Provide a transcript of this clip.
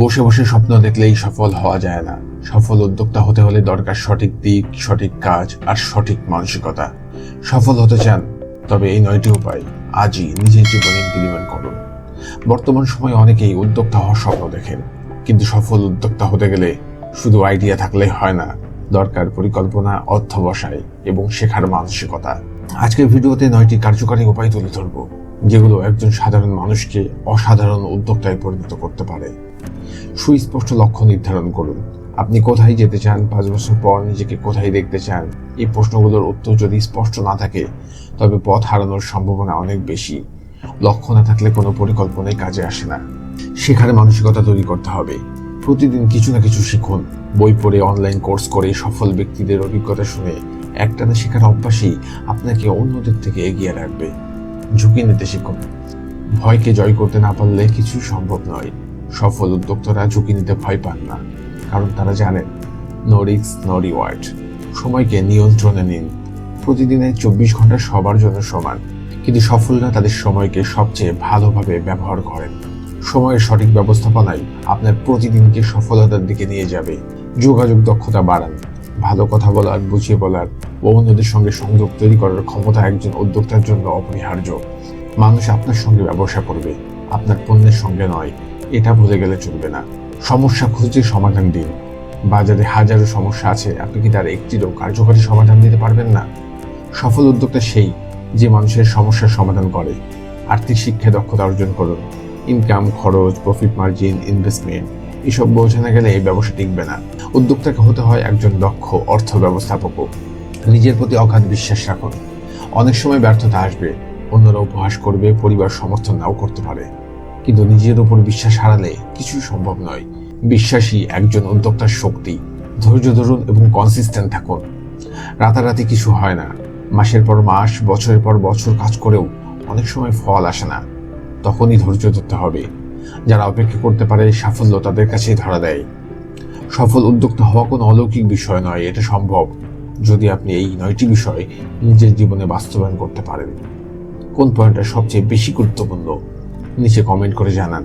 বসে বসে স্বপ্ন দেখলেই সফল হওয়া যায় না। সফল উদ্যোক্তা হতে হলে দরকার সঠিক দিক, সঠিক কাজ আর সঠিক মানসিকতা। সফল হতে চান, তবে এই নয়টি উপায় আজই নিজের জীবনে ইমপ্লিমেন্ট করুন। বর্তমান সময়ে অনেকেই উদ্যোক্তা হওয়ার স্বপ্ন দেখেন, কিন্তু সফল উদ্যোক্তা হতে গেলে শুধু আইডিয়া থাকলেই হয় না, দরকার পরিকল্পনা, অর্থবসায় এবং শেখার মানসিকতা। আজকের ভিডিওতে নয়টি কার্যকারী উপায় তুলে ধরব। যেগুলো একজন সাধারণ মানুষকে অসাধারণ উদ্যোক্তায় পরিণত করতে পারে। সুস্পষ্ট লক্ষ্য নির্ধারণ করুন। আপনি কোথায় যেতে চান, পাঁচ বছর পর নিজেকে কোথায় দেখতে চান? এই প্রশ্নগুলোর উত্তর যদি স্পষ্ট না থাকে, তবে পথ হারানোর সম্ভাবনা অনেক বেশি। লক্ষ্য না থাকলে কোনো পরিকল্পনাই কাজে আসে না। শেখার মানসিকতা তৈরি করতে হবে। প্রতিদিন কিছু না কিছু শিখুন। বই পড়ে, অনলাইন কোর্স করে, সফল ব্যক্তিদের অভিজ্ঞতা শুনে একটানা শেখার অভ্যাসই আপনাকে অন্যদের থেকে এগিয়ে রাখবে। ঝুঁকি নিতে শিখুন ভয়কে জয় করতে না পারলে কিছু সম্ভব নয়। সফল উদ্যোক্তারা ঝুঁকি নিতে ভয় পান না, কারণ তারা জানেন নো রিক্স নো রিওয়ার্ড সময়কে নিয়ন্ত্রণে নিন। প্রতিদিনের চব্বিশ ঘণ্টা সবার জন্য সমান, কিন্তু সফলরা তাদের সময়কে সবচেয়ে ভালোভাবে ব্যবহার করেন। সময়ের সঠিক ব্যবস্থাপনাই আপনার প্রতিদিনকে সফলতার দিকে নিয়ে যাবে। যোগাযোগ দক্ষতা বাড়ান। ভালো কথা বলার, বুঝিয়ে বলার অন্যদের সঙ্গে সংযোগ তৈরি করার ক্ষমতা একজন উদ্যোক্তার জন্য অপরিহার্য। মানুষ আপনার সঙ্গে ব্যবসা করবে, আপনার পণ্যের সঙ্গে নয়, এটা ভুলে গেলে চলবে না। সমস্যা খুঁজে সমাধান দিন। বাজারে হাজারো সমস্যা আছে, আপনি কি তার একটিরও কার্যকরী সমাধান দিতে পারবেন না? সফল উদ্যোক্তা সেই, যে মানুষের সমস্যার সমাধান করে। আর্থিক শিক্ষা দক্ষতা অর্জন করুন। ইনকাম, খরচ, প্রফিট মার্জিন ইনভেস্টমেন্ট এসব বোঝা না গেলে এই ব্যবসা টিকবে না। উদ্যোক্তাকে হতে হয় একজন দক্ষ অর্থ ব্যবস্থাপকও নিজের প্রতি অগাধ বিশ্বাস রাখুন। অনেক সময় ব্যর্থতা আসবে, অন্যরা উপহাস করবে, পরিবার সমর্থন নাও করতে পারে। কিন্তু নিজের উপর বিশ্বাস হারালে কিছুই সম্ভব নয়। বিশ্বাসী একজন উদ্যোক্তার শক্তি। ধৈর্য ধরুন এবং কনসিস্টেন্ট থাকুন। রাতারাতি কিছু হয় না। মাসের পর মাস, বছরের পর বছর কাজ করেও অনেক সময় ফল আসে না। তখনই ধৈর্য ধরতে হবে। যারা অপেক্ষা করতে পারে, সাফল্য তাদের কাছেই ধরা দেয়। সফল উদ্যোক্তা হওয়া কোনো অলৌকিক বিষয় নয়, এটা সম্ভব। যদি আপনি এই নয়টি বিষয়ে নিজের জীবনে বাস্তবায়ন করতে পারেন। কোন পয়েন্টটা সবচেয়ে বেশি গুরুত্বপূর্ণ, নিচে কমেন্ট করে জানান।